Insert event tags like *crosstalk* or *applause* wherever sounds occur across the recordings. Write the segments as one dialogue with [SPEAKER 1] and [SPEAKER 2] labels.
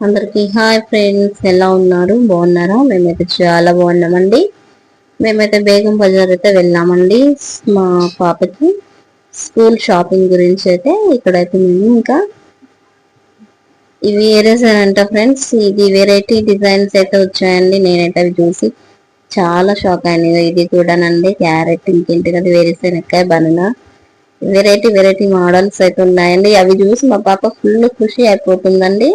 [SPEAKER 1] అందరికి hi friends ఎలా ఉన్నారు? బాగున్నారా? మేమైతే చాలా బాగున్నామండి. మేమైతే బేగం బజార్ అయితే వెళ్ళామండి మా పాపకి. స్కూల్ షాపింగ్ గురించి అయితే ఇక్కడైతే మేము ఇంకా ఇవి ఏరేసారు అంట ఫ్రెండ్స్? ఇది వెరైటీ డిజైన్స్ అయితే వచ్చాయండి. నేనైతే అవి చూసి చాలా షాక్ అయింది ఇది కూడానండి క్యారెట్ ఇంకేంటి కదా వేరేసానక్కాయ బనానా. వెరైటీ వెరైటీ మోడల్స్ అయితే ఉన్నాయండి. అవి చూసి మా పాప ఫుల్ ఖుషి అయిపోతుందండి.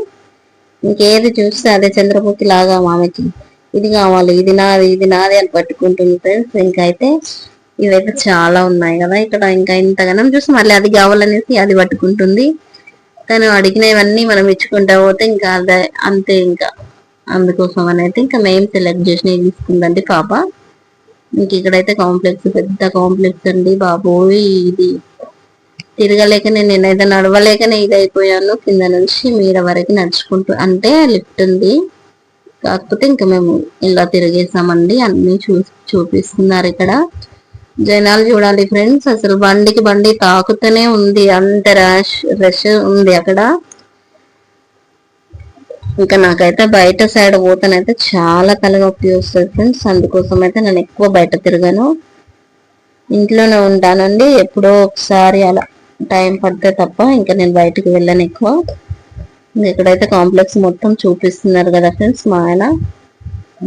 [SPEAKER 1] ఇంకేది చూస్తే అదే చంద్రముఖి లాగా మామకి. ఇది కావాలి ఇది నాది ఇది నాది అని పట్టుకుంటుంది ఫ్రెండ్స్ ఇంకైతే ఇవైతే చాలా ఉన్నాయి కదా. ఇక్కడ ఇంకా ఇంతగానం చూసి మళ్ళీ అది కావాలనేసి అది పట్టుకుంటుంది. తను అడిగినవన్నీ మనం ఇచ్చుకుంటా పోతే ఇంకా అదే అంతే ఇంకా. అందుకోసం అని అయితే ఇంకా మేము సెలెక్ట్ చేసిన తీసుకుందండి పాప. ఇంక ఇక్కడైతే కాంప్లెక్స్ పెద్ద కాంప్లెక్స్ అండి బాబోయ్ ఇది. తిరగలేక నేను నేనైతే నడవలేకనే ఇది అయిపోయాను కింద నుంచి మీద వరకు నడుచుకుంటూ. అంటే లిఫ్ట్ ఉంది. కాకపోతే ఇంకా మేము ఇలా తిరిగేసామండి. అన్ని చూ చూపిస్తున్నారు ఇక్కడ. జనాలు చూడాలి ఫ్రెండ్స్. అసలు బండికి బండి తాకుతూనే ఉంది. అంత రష్ రష్ ఉంది అక్కడ. ఇంకా నాకైతే బయట సైడ్ పోతానైతే చాలా తలనొప్పి వస్తుంది ఫ్రెండ్స్. అందుకోసం అయితే నేను ఎక్కువ బయట తిరగాను. ఇంట్లోనే ఉంటానండి. ఎప్పుడో ఒకసారి అలా టైం పడితే తప్ప ఇంకా నేను బయటకు వెళ్ళను ఎక్కువ. ఇక్కడైతే కాంప్లెక్స్ మొత్తం చూపిస్తున్నారు కదా ఫ్రెండ్స్ మా ఆయన.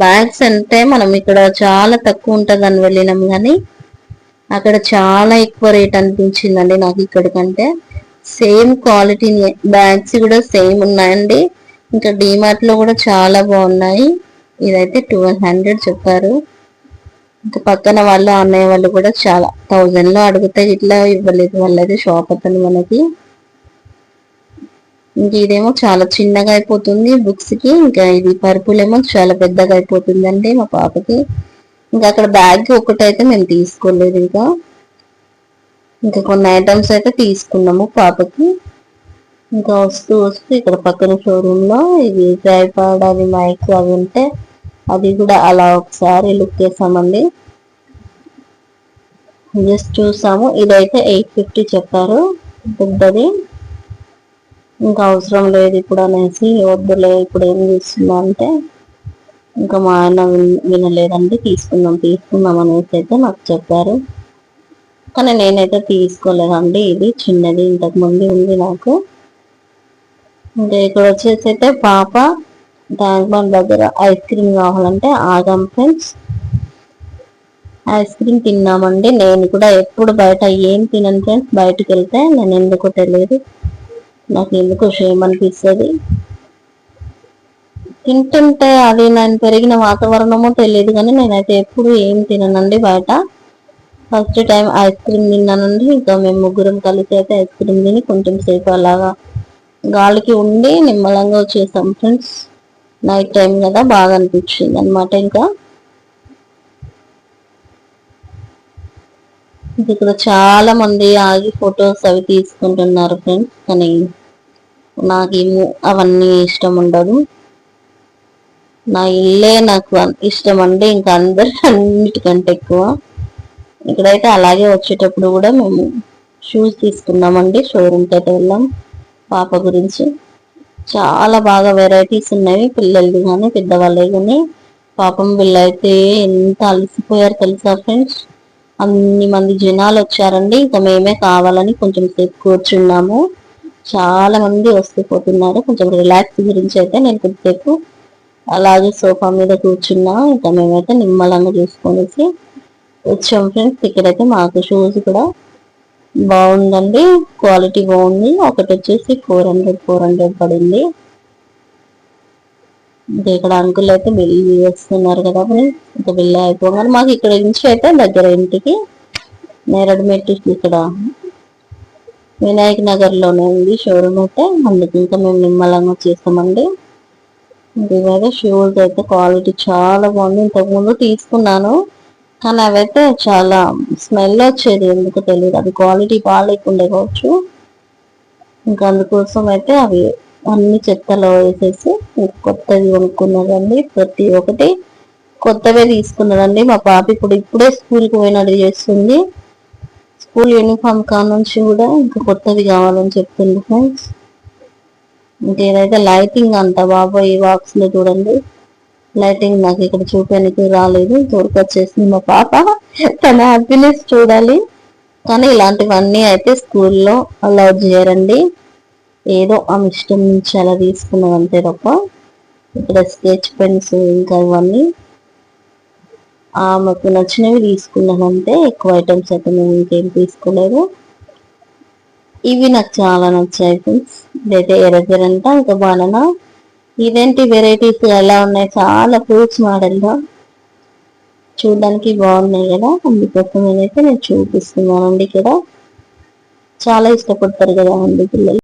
[SPEAKER 1] బ్యాగ్స్ అంటే మనం ఇక్కడ చాలా తక్కువ ఉంటుందని వెళ్ళినాం కానీ అక్కడ చాలా ఎక్కువ రేట్ అనిపించిందండి నాకు ఇక్కడికంటే. సేమ్ క్వాలిటీ బ్యాగ్స్ కూడా సేమ్ ఉన్నాయండి. ఇంకా డిమార్ట్లో కూడా చాలా బాగున్నాయి. ఇదైతే ట్వెల్వ్ హండ్రెడ్ చెప్పారు. ఇంకా పక్కన వాళ్ళు అన్నయ్య వాళ్ళు కూడా చాలా థౌజండ్లో అడిగితే ఇట్లా ఇవ్వలేదు. వాళ్ళది షాప్ అతను మనకి. ఇంక ఇదేమో చాలా చిన్నగా అయిపోతుంది బుక్స్కి ఇంకా ఇది పరుపులేమో చాలా పెద్దగా అయిపోతుంది అండి మా పాపకి. ఇంకా అక్కడ బ్యాగ్ ఒకటైతే మేము తీసుకోలేదు ఇంకా. ఇంకా కొన్ని ఐటమ్స్ అయితే తీసుకున్నాము పాపకి. ఇంకా వస్తూ వస్తూ ఇక్కడ పక్కన షోరూమ్లో ఇది ట్రైపాడ్ అది మైక్ అవి ఉంటే అది కూడా అలా ఒకసారి లుక్ చేసామండి జస్ట్ చూసాము. ఇదైతే ఎయిట్ ఫిఫ్టీ చెప్పారు. పెద్దది. ఇంకా అవసరం లేదు ఇప్పుడు అనేసి వద్దులే ఇప్పుడు ఏం చేస్తున్నా అంటే ఇంకా మా ఆయన వినలేదండి. తీసుకుందాం తీసుకుందాం అనేసి అయితే నాకు చెప్పారు. కానీ నేనైతే తీసుకోలేదండి. ఇది చిన్నది ఇంతకుముందు ఉంది నాకు. ఇంకా ఇక్కడ వచ్చేసి అయితే పాప ట్యాంక్ బండ్ దగ్గర ఐస్ క్రీమ్ కావాలంటే ఆగాం ఫ్రెండ్స్. ఐస్ క్రీమ్ తిన్నామండి. నేను కూడా ఎప్పుడు బయట ఏం తినను ఫ్రెండ్స్. బయటకు వెళ్తే నేను ఎందుకో తెలియదు. నాకు ఎందుకో షేమ్ అనిపిస్తుంది. తింటుంటే అది నేను పెరిగిన వాతావరణమో తెలియదు కానీ నేనైతే ఎప్పుడు ఏం తిననండి బయట. ఫస్ట్ టైం ఐస్ క్రీమ్ తిన్నానండి. ఇంకా మేము ముగ్గురం కలిసి అయితే ఐస్ క్రీమ్ తిని కొంచెం సేపు అలాగా గాలికి ఉండి నిమ్మలంగా వచ్చేసాం ఫ్రెండ్స్. నైట్ టైం కదా బాగా అనిపించింది అనమాట ఇంకా. ఇక్కడ చాలా మంది ఆగి ఫొటోస్ అవి తీసుకుంటున్నారు ఫ్రెండ్స్. కానీ నాకేమో అవన్నీ ఇష్టం ఉండదు. నా ఇల్లే నాకు ఇష్టం అండి ఇంకా అందరు *laughs* అన్నిటికంటే ఎక్కువ. ఇక్కడైతే అలాగే వచ్చేటప్పుడు కూడా మేము షూస్ తీసుకున్నామండి షోరూమ్కి అయితే వెళ్ళాం పాప గురించి. చాలా బాగా వెరైటీస్ ఉన్నాయి పిల్లలు కానీ పెద్దవాళ్ళవి కానీ పాపం వీళ్ళైతే ఎంత అలసిపోయారు తెలుసా ఫ్రెండ్స్ అన్ని మంది జనాలు వచ్చారండి. ఇక మేమే కావాలని కొంచెం సేపు కూర్చున్నాము. చాలా మంది వస్తుపోతున్నారు. కొంచెం రిలాక్స్ గురించి అయితే నేను కొద్దిసేపు అలాగే సోఫా మీద కూర్చున్నా. ఇంకా మేమైతే నిమ్మలంగా చూసుకొనేసి వచ్చాం ఫ్రెండ్స్ ఇక్కడైతే మాకు షూస్ కూడా బాగుందండి. క్వాలిటీ బాగుంది. ఒకటి వచ్చేసి ఫోర్ హండ్రెడ్ ఫోర్ హండ్రెడ్ పడింది. ఇక్కడ అంకుల్ అయితే బిల్ చేస్తున్నారు కదా ఇంకా బిల్ అయిపోగానే మాకు ఇక్కడ నుంచి అయితే దగ్గర ఇంటికి నేరడమెట్టి ఇక్కడ వినాయక్ నగర్లోనే ఉంది షోరూమ్ అయితే. అందుకు ఇంకా మేము నిమ్మలంగా చేస్తామండి ఇవైతే షూస్ అయితే క్వాలిటీ చాలా బాగుంది. ఇంతకుముందు తీసుకున్నాను. కానీ అవైతే చాలా స్మెల్ వచ్చేది. ఎందుకు తెలియదు అది క్వాలిటీ బాగాలేకుండా కావచ్చు. ఇంకా అందుకోసం అయితే అవి అన్ని చెత్తలో వేసేసి కొత్తవి కొనుక్కున్నదండి ప్రతి ఒక్కటి కొత్తవే తీసుకున్నదండి మా పాప ఇప్పుడు ఇప్పుడే స్కూల్కి పోయినట్టు చేస్తుంది. స్కూల్ యూనిఫామ్ నుంచి కూడా ఇంకా కొత్తవి కావాలని చెప్తుంది ఫ్రెండ్స్. ఇంకేదైతే లైటింగ్ అంట బాబోయ్ ఈ బాక్స్ చూడండి. లైటింగ్ నాకు ఇక్కడ చూపడానికి రాలేదు. తోడుకొచ్చేసింది మా పాప. తన హ్యాపీనెస్ చూడాలి. కానీ ఇలాంటివన్నీ అయితే స్కూల్లో అలౌ చేయరండి. ఏదో ఆమె ఇష్టం నుంచి అలా తీసుకున్నాం అంతే తప్ప. ఇక్కడ స్కెచ్ పెన్స్ ఇంకా ఇవన్నీ ఆమెకు నచ్చినవి తీసుకున్నాను అంతే. ఎక్కువ ఐటమ్స్ అయితే మేము ఇంకేం తీసుకోలేదు. ఇవి నాకు చాలా నచ్చాయి ఫ్రెండ్స్ ఇదైతే ఎరజర్ అంట ఇంకా బనానా. ఇదేంటి వెరైటీస్ ఎలా ఉన్నాయి? చాలా ఫ్రూట్స్ మోడల్లో. చూడడానికి బాగున్నాయి కదా? అందుకోసం నేనైతే నేను చూపిస్తున్నానండి ఇక్కడ. చాలా ఇష్టపడతారు కదా అండి పిల్లలు.